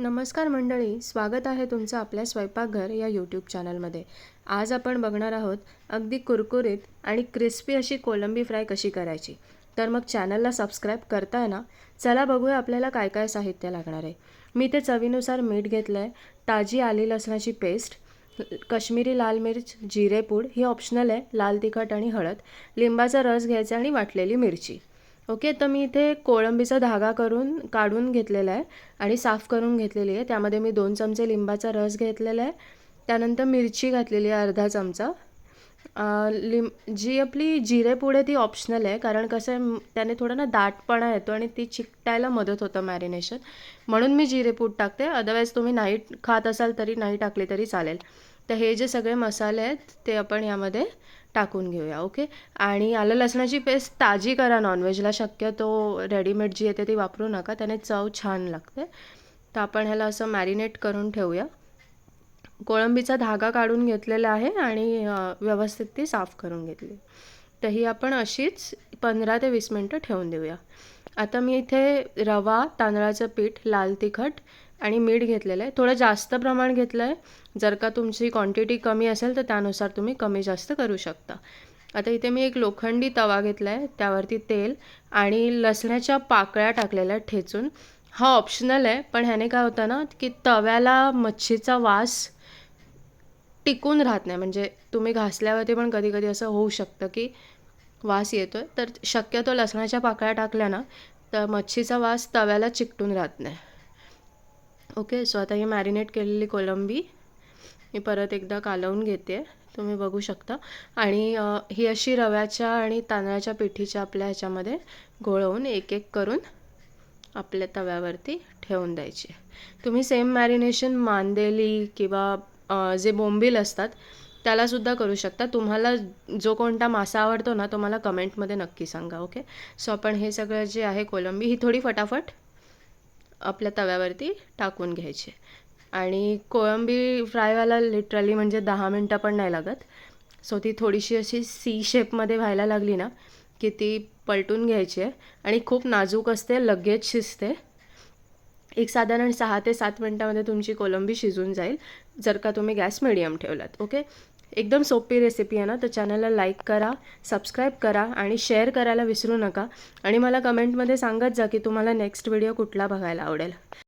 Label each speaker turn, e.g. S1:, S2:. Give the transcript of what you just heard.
S1: नमस्कार मंडळी स्वागत आहे तुमचं आपल्या स्वयंपाकघर या यूट्यूब चॅनलमध्ये आज आपण बघणार आहोत अगदी कुरकुरीत आणि क्रिस्पी अशी कोलंबी फ्राय कशी करायची. तर मग चॅनलला सबस्क्राईब करताय ना चला बघूया आपल्याला काय काय साहित्य लागणार आहे. मी ते चवीनुसार मीठ घेतलं आहे ताजी आली लसणाची पेस्ट कश्मीरी लाल मिर्च जिरेपूड ही ऑप्शनल आहे लाल तिखट आणि हळद लिंबाचा रस घ्यायचा आणि वाटलेली मिरची. ओके तर मी इथे कोळंबीचा धागा करून काढून घेतलेला आहे आणि साफ करून घेतलेली आहे. त्यामध्ये मी दोन चमचे लिंबाचा रस घेतलेला आहे. त्यानंतर मिरची घातलेली आहे अर्धा चमचा. लिम जी आपली जिरेपूड आहे ती ऑप्शनल आहे कारण कसं आहे त्याने थोडं ना दाटपणा येतो आणि ती चिकटायला मदत होतं मॅरिनेशन म्हणून मी जिरेपूड टाकते. अदरवाईज तुम्ही नाही खात असाल तरी नाही टाकले तरी चालेल. तर हे जे सगळे मसाले आहेत ते आपण यामध्ये टाकून घेऊया ओके आणि आलं लसणाची पेस्ट ताजी करा नॉनव्हेजला शक्यतो रेडीमेड जी येते ती वापरू नका त्याने चव छान लागते. तर आपण ह्याला असं मॅरिनेट करून ठेवूया. कोळंबीचा धागा काढून घेतलेला आहे आणि व्यवस्थित ती साफ करून घेतली. तर ही आपण अशीच पंधरा ते वीस मिनटं ठेवून देऊया. आता मी इथे रवा तांदळाचं पीठ लाल तिखट आणि मीठ घेतलेलं आहे. थोडं जास्त प्रमाण घेतलं आहे. जर का तुमची क्वांटिटी कमी असेल तर त्यानुसार तुम्ही कमी जास्त करू शकता. आता इथे मी एक लोखंडी तवा घेतला आहे त्यावरती तेल आणि लसणाच्या पाकळ्या टाकलेल्या आहेत ठेचून. हा ऑप्शनल आहे पण ह्याने काय होतं ना की तव्याला मच्छीचा वास टिकून राहत नाही. म्हणजे तुम्ही घासल्यावरती पण कधी कधी असं होऊ शकतं की वास येतो आहे तर शक्यतो लसणाच्या पाकळ्या टाकल्या ना तर मच्छीचा वास तव्याला चिकटून राहत नाही. ओके सो आता ही मॅरिनेट केलेली कोलंबी मी परत एकदा कालवून घेते. तुम्ही बघू शकता. आणि ही अशी रव्याच्या आणि तांदळाच्या पिठीच्या आपल्या ह्याच्यामध्ये गोळवून एक एक करून आपल्या तव्यावरती ठेवून द्यायची. तुम्ही सेम मॅरिनेशन मांदेली किंवा जे बोंबील असतात त्यालासुद्धा करू शकता. तुम्हाला जो कोणता मासा आवडतो ना तो मला कमेंटमध्ये नक्की सांगा ओके? सो आपण हे सगळं जे आहे कोलंबी ही थोडी फटाफट आपल्या तव्यावरती टाकून घ्यायची. आणि कोळंबी फ्रायवाला लिटरली म्हणजे दहा मिनटं पण नाही लागत. सो ती थोडीशी अशी सी शेपमध्ये व्हायला लागली ना की ती पलटून घ्यायची आहे. आणि खूप नाजूक असते लगेच शिजते. एक साधारण सहा ते सात मिनटामध्ये तुमची कोलंबी शिजून जाईल जर का तुम्ही गॅस मिडियम ठेवलात ओके एकदम सोपी रेसिपी आहे ना तर चॅनलला लाईक करा सबस्क्राईब करा आणि शेअर करायला विसरू नका. आणि मला कमेंटमध्ये सांगत जा की तुम्हाला नेक्स्ट व्हिडिओ कुठला बघायला आवडेल.